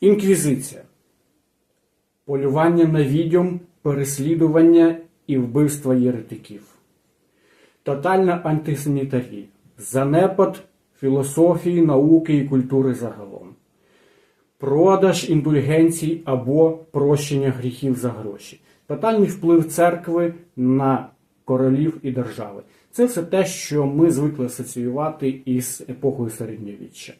Інквізиція. Полювання на відьом, переслідування і вбивства єретиків. Тотальна антисанітарія. Занепад філософії, науки і культури загалом. Продаж індульгенцій або прощення гріхів за гроші. Тотальний вплив церкви на королів і держави. Це все те, що ми звикли асоціювати із епохою середньовіччя.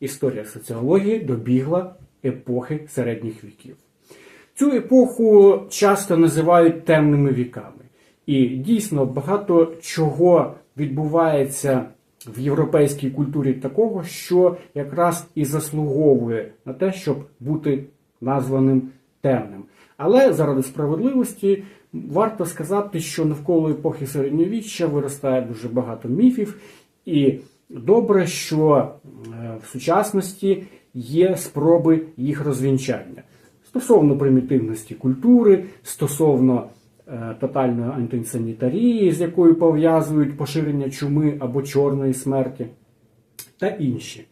Історія соціології добігла епохи середніх віків. Цю епоху часто називають темними віками. І дійсно багато чого відбувається в європейській культурі такого, що якраз і заслуговує на те, щоб бути названим темним. Але заради справедливості варто сказати, що навколо епохи середньовіччя виростає дуже багато міфів, і добре, що е, в сучасності є спроби їх розвінчання стосовно примітивності культури, стосовно е, тотальної антисанітарії, з якою пов'язують поширення чуми або чорної смерті, та інші.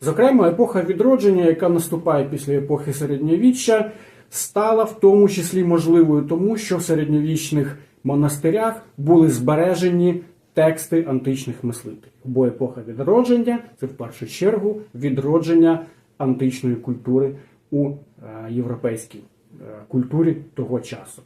Зокрема, епоха відродження, яка наступає після епохи середньовіччя, стала в тому числі можливою тому, що в середньовічних монастирях були збережені тексти античних мислителів. Бо епоха відродження це в першу чергу відродження античної культури у е, європейській е, культурі того часу.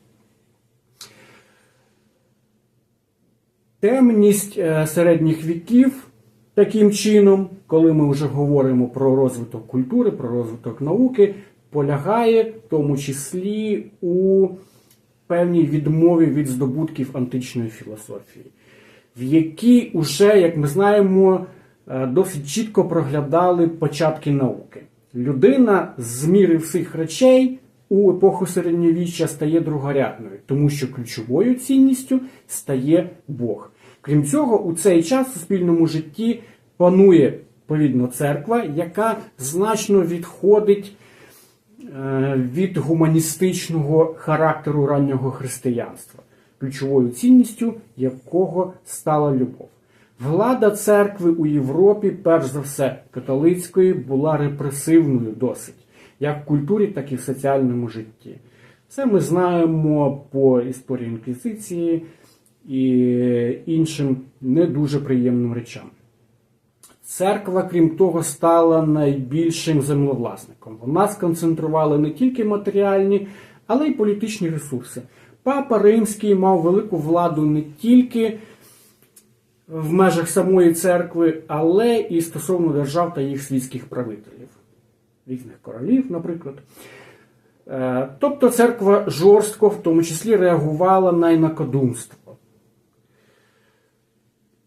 Темність е, середніх віків таким чином, коли ми вже говоримо про розвиток культури, про розвиток науки, полягає в тому числі у певній відмові від здобутків античної філософії, в якій уже, як ми знаємо, е, досить чітко проглядали початки науки. Людина з міри всіх речей у епоху середньовіччя стає другорядною, тому що ключовою цінністю стає Бог. Крім цього, у цей час в суспільному житті панує відповідно церква, яка значно відходить е, від гуманістичного характеру раннього християнства, ключовою цінністю якого стала любов. Влада церкви у Європі, перш за все, католицької, була репресивною досить, як в культурі, так і в соціальному житті. Це ми знаємо по історії інквізиції і іншим не дуже приємним речам. Церква, крім того, стала найбільшим землевласником. Вона сконцентрувала не тільки матеріальні, але й політичні ресурси. Папа Римський мав велику владу не тільки в межах самої церкви, але і стосовно держав та їх світських правителів, різних королів, наприклад. Е, Тобто церква жорстко, в тому числі, реагувала на інакодумство.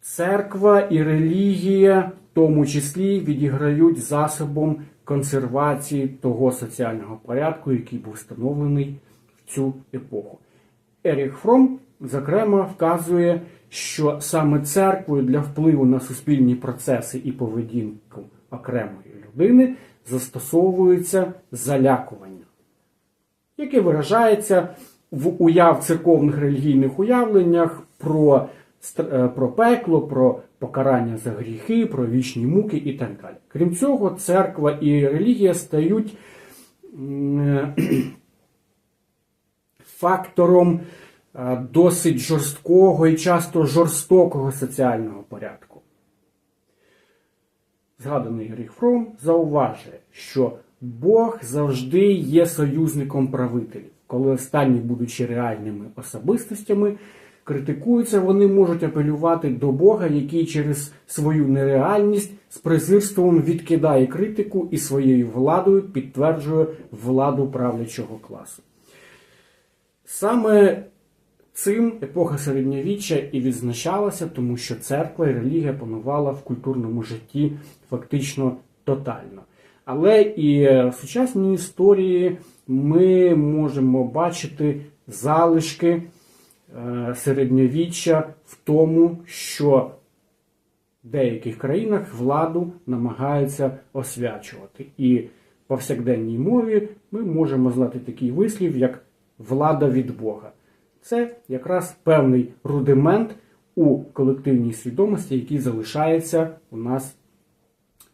Церква і релігія, в тому числі, відіграють засобом консервації того соціального порядку, який був встановлений в цю епоху. Еріх Фром, зокрема, вказує, що саме церквою для впливу на суспільні процеси і поведінку окремої людини застосовується залякування, яке виражається в уяв церковних релігійних уявленнях про, е, про пекло, про покарання за гріхи, про вічні муки і так далі. Крім цього, церква і релігія стають е, фактором е, досить жорсткого і часто жорстокого соціального порядку. Згаданий Гріх Фром зауважує, що Бог завжди є союзником правителів. Коли останні, будучи реальними особистостями, критикуються, вони можуть апелювати до Бога, який через свою нереальність з презирством відкидає критику і своєю владою підтверджує владу правлячого класу. Саме цим епоха середньовіччя і відзначалася, тому що церква і релігія панувала в культурному житті фактично тотально. Але і в сучасній історії ми можемо бачити залишки е, середньовіччя в тому, що в деяких країнах владу намагаються освячувати. І в повсякденній мові ми можемо знати такий вислів, як влада від Бога. Це якраз певний рудимент у колективній свідомості, який залишається у нас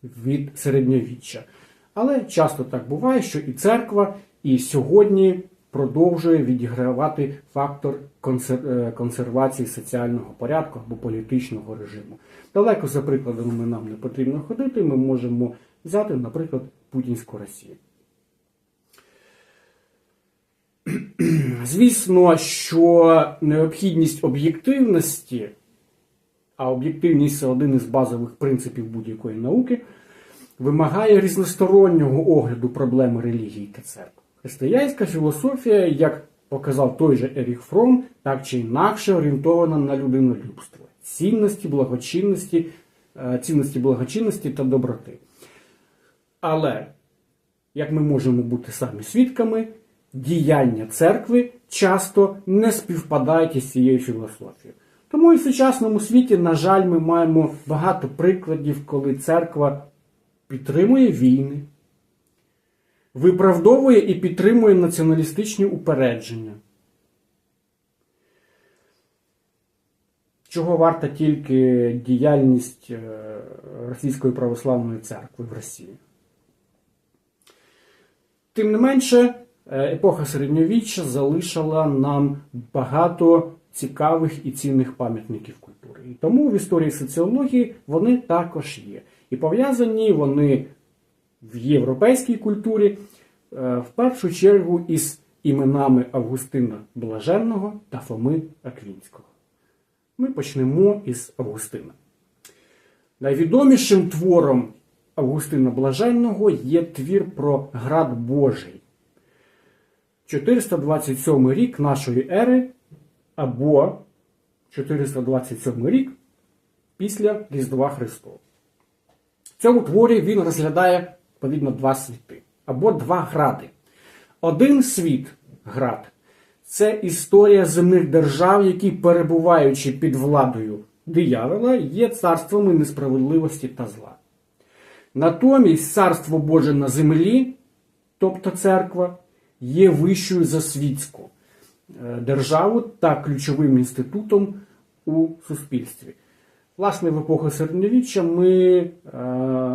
від середньовіччя. Але часто так буває, що і церква, і сьогодні продовжує відігравати фактор е, консервації соціального порядку або політичного режиму. Далеко за прикладами нам не потрібно ходити. Ми можемо взяти, наприклад, Путінську Росію. Звісно, що необхідність об'єктивності, а об'єктивність це один із базових принципів будь-якої науки, вимагає різностороннього огляду проблеми релігії та церкви. Християнська філософія, як показав той же Еріх Фром, так чи інакше орієнтована на людинолюбство, цінності, благочинності, е, цінності благочинності та доброти. Але, як ми можемо бути самі свідками, діяння церкви часто не співпадають із цією філософією. Тому і в сучасному світі, на жаль, ми маємо багато прикладів, коли церква підтримує війни, виправдовує і підтримує націоналістичні упередження. Чого варта тільки діяльність е, Російської православної церкви в Росії? Тим не менше, епоха середньовіччя залишила нам багато цікавих і цінних пам'ятників культури. І тому в історії соціології вони також є. І пов'язані вони в європейській культурі е, в першу чергу із іменами Августина Блаженного та Фоми Аквінського. Ми почнемо із Августина. Найвідомішим твором Августина Блаженного є твір про Град Божий. 427 рік нашої ери або 427 рік після Різдва Христова. В цьому творі він розглядає відповідно два світи або два гради. Один світ град це історія земних держав, які, перебуваючи під владою диявола, є царствами несправедливості та зла. Натомість царство Боже на землі, тобто церква, є вищою за світську е, державу та ключовим інститутом у суспільстві. Власне, в епоху середньовіччя ми е,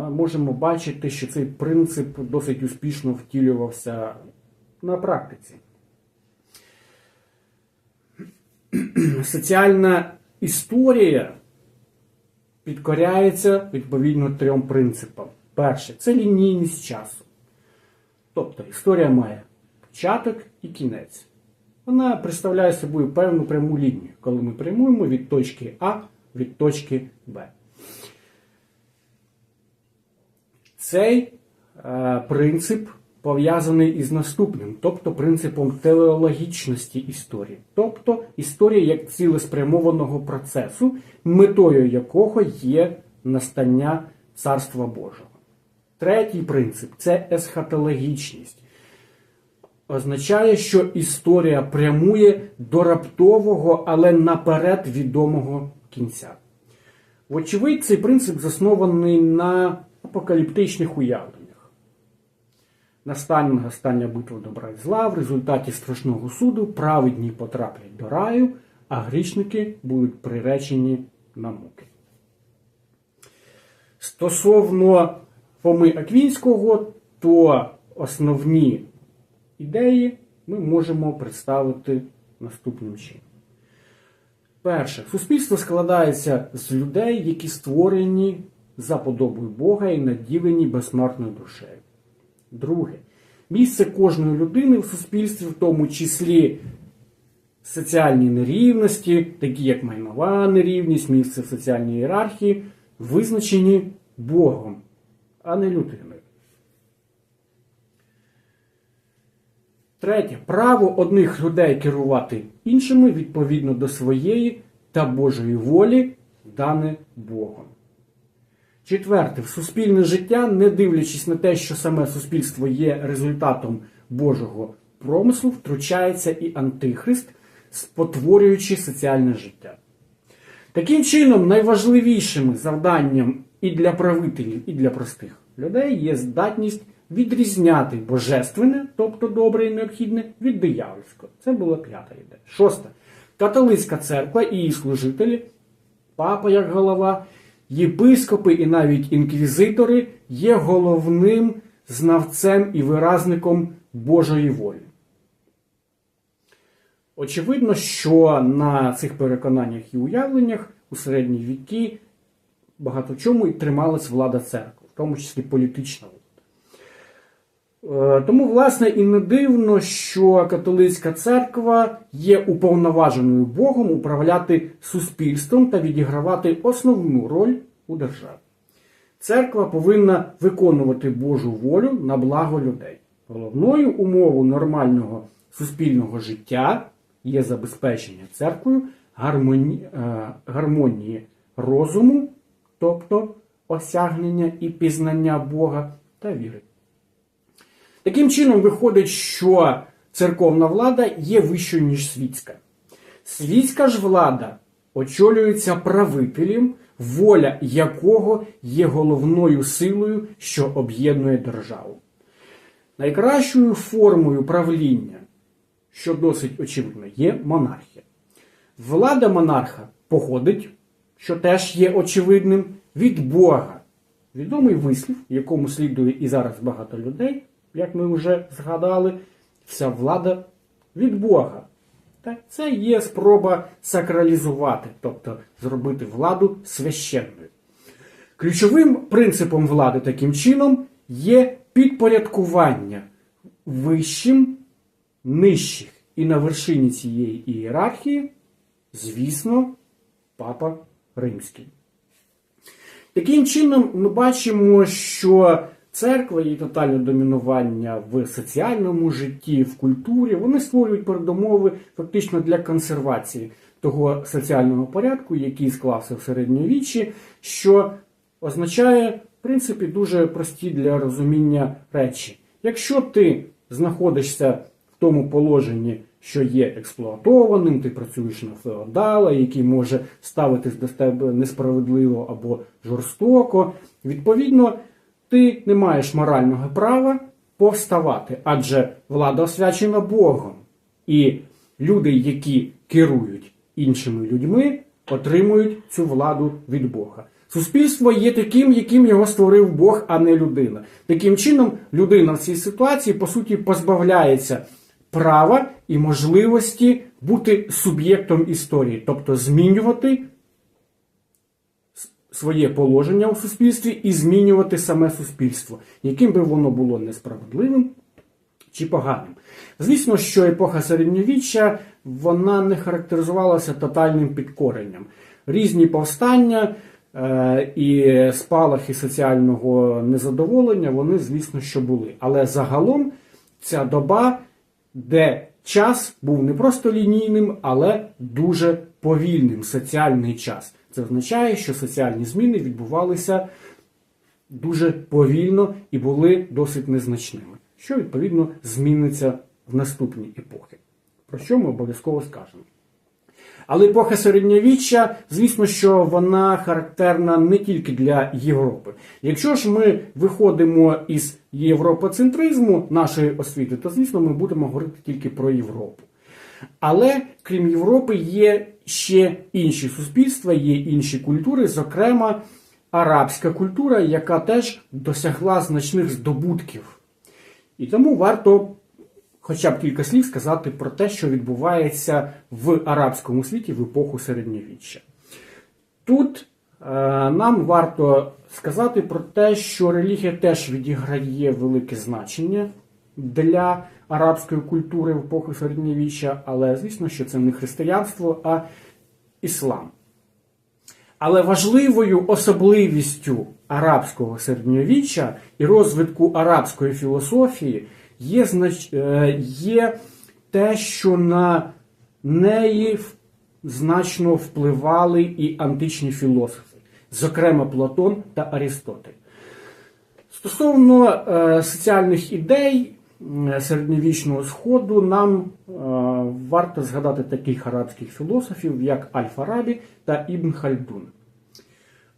можемо бачити, що цей принцип досить успішно втілювався на практиці. Соціальна історія підкоряється відповідно трьом принципам. Перше це лінійність часу. Тобто історія має початок і кінець. Вона представляє собою певну пряму лінію, коли ми прямуємо від точки А від точки Б. Цей е, принцип пов'язаний із наступним, тобто принципом телеологічності історії, тобто історія як цілеспрямованого процесу, метою якого є настання Царства Божого. Третій принцип це есхатологічність. Означає, що історія прямує до раптового, але наперед відомого кінця. Вочевидь, цей принцип заснований на апокаліптичних уявленнях. Настання битва добра і зла, в результаті страшного суду праведні потраплять до раю, а грішники будуть приречені на муки. Стосовно Фоми Аквінського, то основні ідеї ми можемо представити наступним чином. Перше, суспільство складається з людей, які створені за подобою Бога і наділені безсмертною душею. Друге, місце кожної людини в суспільстві, в тому числі соціальні нерівності, такі як майнова нерівність, місце в соціальній ієрархії, визначені Богом, а не людиною. Третє. Право одних людей керувати іншими відповідно до своєї та Божої волі, дане Богом. Четверте, в суспільне життя, не дивлячись на те, що саме суспільство є результатом Божого промислу, втручається і антихрист, спотворюючи соціальне життя. Таким чином, найважливішим завданням і для правителів, і для простих людей є здатність відрізняти божественне, тобто добре і необхідне, від диявольського. Це була п'ята ідея. Шоста. Католицька церква і її служителі, папа як голова, єпископи і навіть інквізитори є головним знавцем і виразником Божої волі. Очевидно, що на цих переконаннях і уявленнях у середні віки багато чому і трималась влада церкви, в тому числі політична влада. Е, Тому, власне, і не дивно, що католицька церква є уповноваженою Богом управляти суспільством та відігравати основну роль у державі. Церква повинна виконувати Божу волю на благо людей. Головною умовою нормального суспільного життя є забезпечення церквою гармоні... е, гармонії розуму, тобто осягнення і пізнання Бога та віри. Таким чином виходить, що церковна влада є вищою, ніж світська. Світська ж влада очолюється правителем, воля якого є головною силою, що об'єднує державу. Найкращою формою правління, що досить очевидно, є монархія. Влада монарха походить, що теж є очевидним, від Бога. Відомий вислів, якому слідує і зараз багато людей, як ми вже згадали, вся влада від Бога. Так? Це є спроба сакралізувати, тобто зробити владу священною. Ключовим принципом влади таким чином є підпорядкування вищим нижчих. І на вершині цієї ієрархії, звісно, папа римський. Таким чином, ми бачимо, що церква і тотальне домінування в соціальному житті, в культурі, вони створюють передумови фактично для консервації того соціального порядку, який склався в середньовіччі, що означає, в принципі, дуже прості для розуміння речі. Якщо ти знаходишся в тому положенні, що є експлуатованим, ти працюєш на феодала, який може ставитись до тебе несправедливо або жорстоко, відповідно, ти не маєш морального права повставати, адже влада освячена Богом. І люди, які керують іншими людьми, отримують цю владу від Бога. Суспільство є таким, яким його створив Бог, а не людина. Таким чином, людина в цій ситуації, по суті, позбавляється права і можливості бути суб'єктом історії, тобто змінювати своє положення у суспільстві і змінювати саме суспільство, яким би воно було несправедливим чи поганим. Звісно, що епоха середньовіччя вона не характеризувалася тотальним підкоренням. Різні повстання е, і спалахи соціального незадоволення, вони, звісно, що були. Але загалом ця доба, де час був не просто лінійним, але дуже повільним соціальний час. Це означає, що соціальні зміни відбувалися дуже повільно і були досить незначними, що відповідно зміниться в наступні епохи, про що ми обов'язково скажемо. Але епоха середньовіччя, звісно, що вона характерна не тільки для Європи. Якщо ж ми виходимо із європоцентризму нашої освіти, то звісно ми будемо говорити тільки про Європу. Але крім Європи, є ще інші суспільства, є інші культури, зокрема арабська культура, яка теж досягла значних здобутків. І тому варто хоча б кілька слів сказати про те, що відбувається в арабському світі в епоху середньовіччя. Тут е, нам варто сказати про те, що релігія теж відіграє велике значення для арабської культури в епоху середньовіччя, але звісно, що це не християнство, а іслам. Але важливою особливістю арабського середньовіччя і розвитку арабської філософії є, е, є те, що на неї значно впливали і античні філософи, зокрема Платон та Арістотель. Стосовно е, соціальних ідей середньовічного сходу, нам е, варто згадати таких арабських філософів, як Аль-Фарабі та Ібн Хальдун.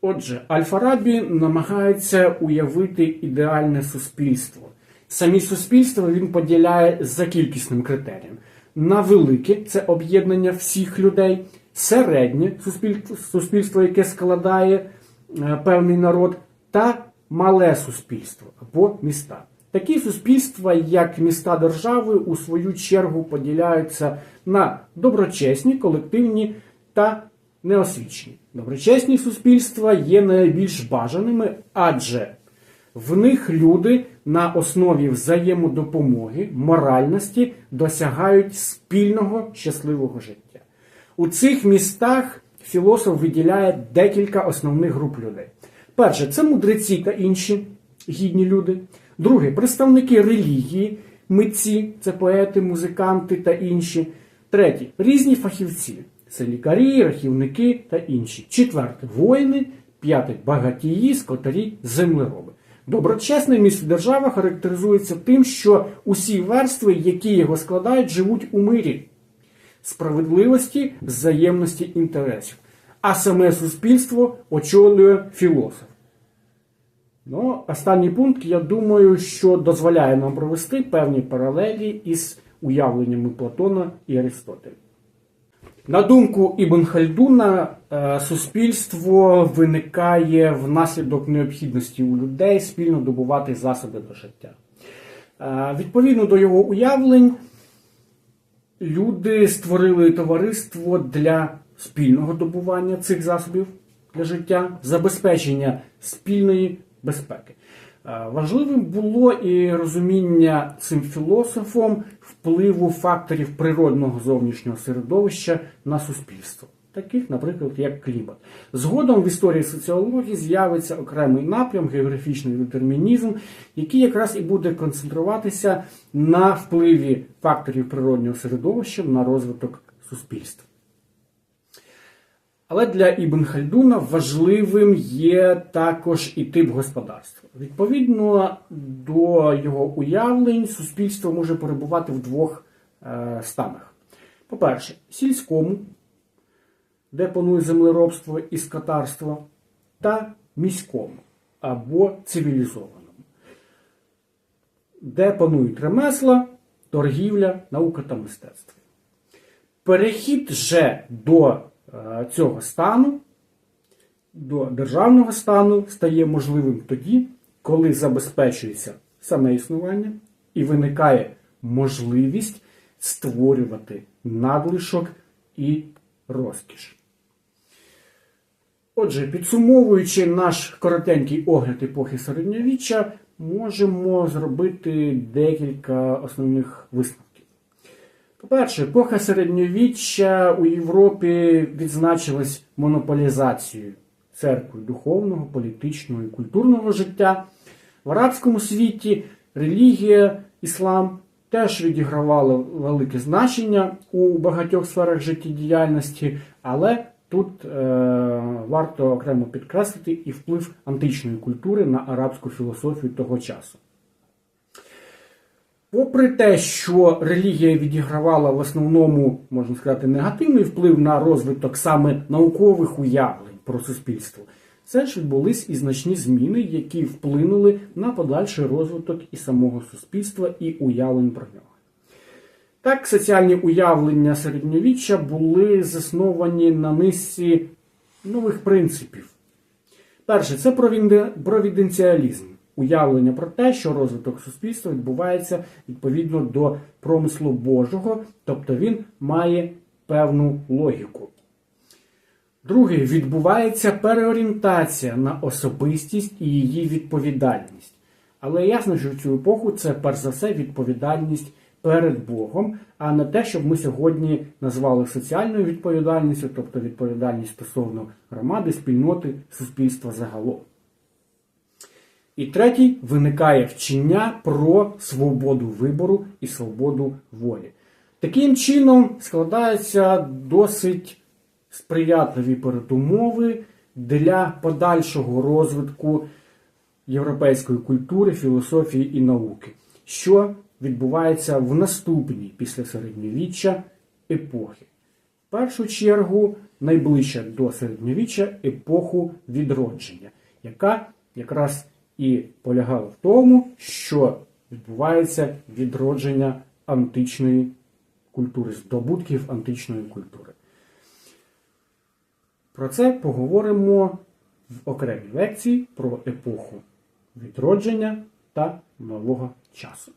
Отже, Аль-Фарабі намагається уявити ідеальне суспільство. Самі суспільства він поділяє за кількісним критерієм. На велике це об'єднання всіх людей, середнє суспільство, яке складає е, певний народ, та мале суспільство або міста. Такі суспільства, як міста держави, у свою чергу поділяються на доброчесні, колективні та неосвічені. Доброчесні суспільства є найбільш бажаними, адже в них люди на основі взаємодопомоги, моральності досягають спільного щасливого життя. У цих містах філософ виділяє декілька основних груп людей. Перше, це мудреці та інші гідні люди. Друге, представники релігії, митці, це поети, музиканти та інші. Третє, різні фахівці. Це лікарі, рахівники та інші. Четверте воїни. П'яте багатії, скотарі, землероби. Доброчесне місто держава характеризується тим, що усі верстви, які його складають, живуть у мирі, справедливості, взаємності інтересів. А саме суспільство очолює філософ. Ну, останній пункт, я думаю, що дозволяє нам провести певні паралелі із уявленнями Платона і Аристотеля. На думку Ібн Хальдуна, е, суспільство виникає внаслідок необхідності у людей спільно добувати засоби до життя. Е, Відповідно до його уявлень, люди створили товариство для спільного добування цих засобів для життя, забезпечення спільної безпеки. Е, Важливим було і розуміння цим філософом впливу факторів природного зовнішнього середовища на суспільство, таких, наприклад, як клімат. Згодом в історії соціології з'явиться окремий напрям, географічний детермінізм, який якраз і буде концентруватися на впливі факторів природного середовища на розвиток суспільства. Але для Ібн Хальдуна важливим є також і тип господарства. Відповідно до його уявлень, суспільство може перебувати в двох е, станах. По-перше, сільському, де панує землеробство і скотарство, та міському або цивілізованому, де панують ремесла, торгівля, наука та мистецтво. Перехід же до цього стану, до державного стану стає можливим тоді, коли забезпечується саме існування і виникає можливість створювати надлишок і розкіш. Отже, підсумовуючи наш коротенький огляд епохи середньовіччя, можемо зробити декілька основних висновків. По-перше, епоха середньовіччя у Європі відзначилась монополізацією церкви духовного, політичного і культурного життя. В арабському світі релігія, іслам теж відігравала велике значення у багатьох сферах життєдіяльності, але тут е, варто окремо підкреслити і вплив античної культури на арабську філософію того часу. Попри те, що релігія відігравала в основному, можна сказати, негативний вплив на розвиток саме наукових уявлень про суспільство, все ж відбулись і значні зміни, які вплинули на подальший розвиток і самого суспільства, і уявлень про нього. Так, соціальні уявлення середньовіччя були засновані на низці нових принципів. Перше, це провіденціалізм. Уявлення про те, що розвиток суспільства відбувається відповідно до промислу Божого, тобто він має певну логіку. Друге, відбувається переорієнтація на особистість і її відповідальність. Але ясно, що в цю епоху це перш за все відповідальність перед Богом, а не те, щоб ми сьогодні назвали соціальною відповідальністю, тобто відповідальність стосовно громади, спільноти, суспільства загалом. І третій виникає вчення про свободу вибору і свободу волі. Таким чином складаються досить сприятливі передумови для подальшого розвитку європейської культури, філософії і науки, що відбувається в наступній після середньовіччя епохи. В першу чергу найближче до середньовіччя епоху відродження, яка якраз і полягала в тому, що відбувається відродження античної культури, здобутків античної культури. Про це поговоримо в окремій лекції про епоху відродження та нового часу.